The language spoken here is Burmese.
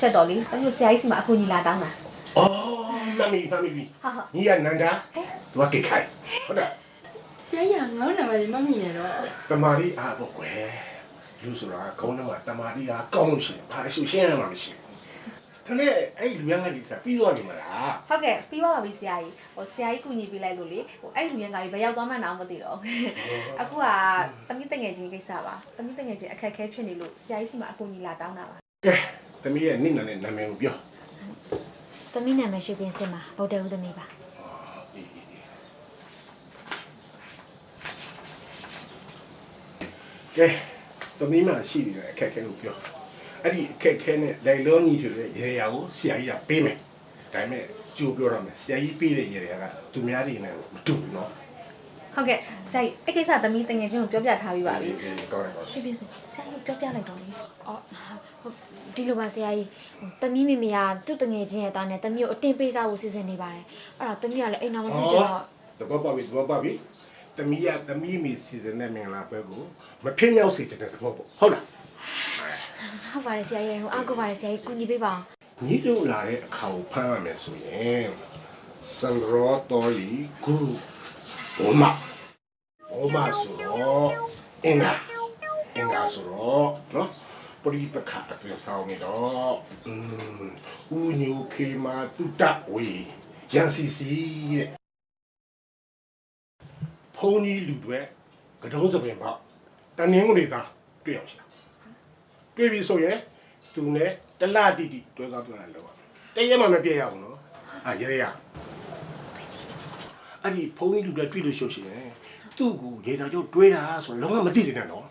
ချက်တော်လေးတမျိုးဆရာကြီးစီမှာအကူညီလာတောင်းတာအော်မမီမမီပြီဟာဟာညီကနန္ဒာသူကကိခိုင်ဟုတ်တယ်ဆရာကြီးကငေါ့နာမည်မမိနေတော့တမာရီအားပေါ့ကွယ်လူဆိုတာခေါင်းထဲမှာတမာရီအားကောင်းလို့ရှိရင်ဘာအရှုရှင်းရမှာမရှိဘူးဒါနဲ့အဲ့လူရမ်းကဒီစားပြီးသွားပြီမလားဟုတ်ကဲ့ပြီးသွားပါပြီဆရာကြီးဟိုဆရာကြီးကူညီပေးလိုက်လို့လေဟိုအဲ့ဒီလူငယ်ကလေးဘယ်ရောက်သွားမှန်းတော့မသိတော့အခုကတမိတငယ်ချင်းကိစ္စပါတမိတငယ်ချင်းအခက်အခဲဖြစ်နေလို့ဆရာကြီးစီမှာအကူညီလာတောင်းတာပါကဲ သမီးရဲ့နိမ့်နာနဲ့နာမည်ကိုပြောသမီးနာမည်ရွှေပြင်းစင်ပါဗုဒ္ဓဦးသမီးပါအေးအေးအေးကဲသမီးမရှိနေတဲ့အခက်အခဲကိုပြောအဲ့ဒီအခက်အခဲနဲ့လိုက်လုံးညီထတဲ့ရေရာကိုဆရာကြီးကပေးမယ်ဒါပေမဲ့ကြိုးပြောရမယ်ဆရာကြီးပေးတဲ့ရေရာကသူများတွေနဲ့မတူဘူးနော် ဟုတ်ကဲ့ဆရာကြီးအဲ့ကိစ္စတမိတငယ်ချင်းကိုပြောပြထားပြီးပါပြီအေးအေးကောင်းတယ်ကောင်းတယ်ရွှေပြည့်စုံဆရာကြီးပြောပြလိုက်တော့လေအော်ဟုတ်ဒီလိုပါဆရာကြီးဟိုသမီးမိမိကသူ့တငယ်ချင်းရဲ့တာနဲ့သမီးကိုအတင်းပေးစားဖို့စီစဉ်နေပါတယ်အဲ့တော့သမီးကလည်းအိမ်တော်မပြုတ်ကြတော့တပတ်ပါပြီတပတ်ပါပြီသမီးကသမီးမီစီဇန်နဲ့မင်္ဂလာပွဲကိုမဖြစ်မြောက်စေတဲ့တပတ်ပေါ့ဟုတ်လားဟုတ်ပါတယ်ဆရာကြီးဟိုအားကိုပါတယ်ဆရာကြီးကူညီပေးပါအောင်ညီတို့လာတဲ့အခါကိုဖမ်းရမယ်ဆိုရင်စန္ဒရောတော်လီဂုဘောမ ဘောမဆိုတော့အင်္ဂါအင်္ဂါဆိုတော့နော်ပရိပခအတွင်ဆောင်နေတော့อืมဦးညိုခေမာတုတဝေရန်စီစီတဲ့ဖုန်ကြီးလူတွေကတုံးစပင်ပေါ့တနင်္ဂနွေသားတွေ့အောင်ရှာတွေ့ပြီဆိုရင်သူနဲ့တလတိတိတွဲကားတွဲလာလောက်တရက်မှမပြည့်ရဘူးနော်အာရေရအဲ့ဒီဖုန်ကြီးလူတွေတွေ့လို့ရှိရင် သူ့ကိုရေတာကျုပ်တွေးတာဆိုတော့လုံးဝမသိစေနဲ့နော်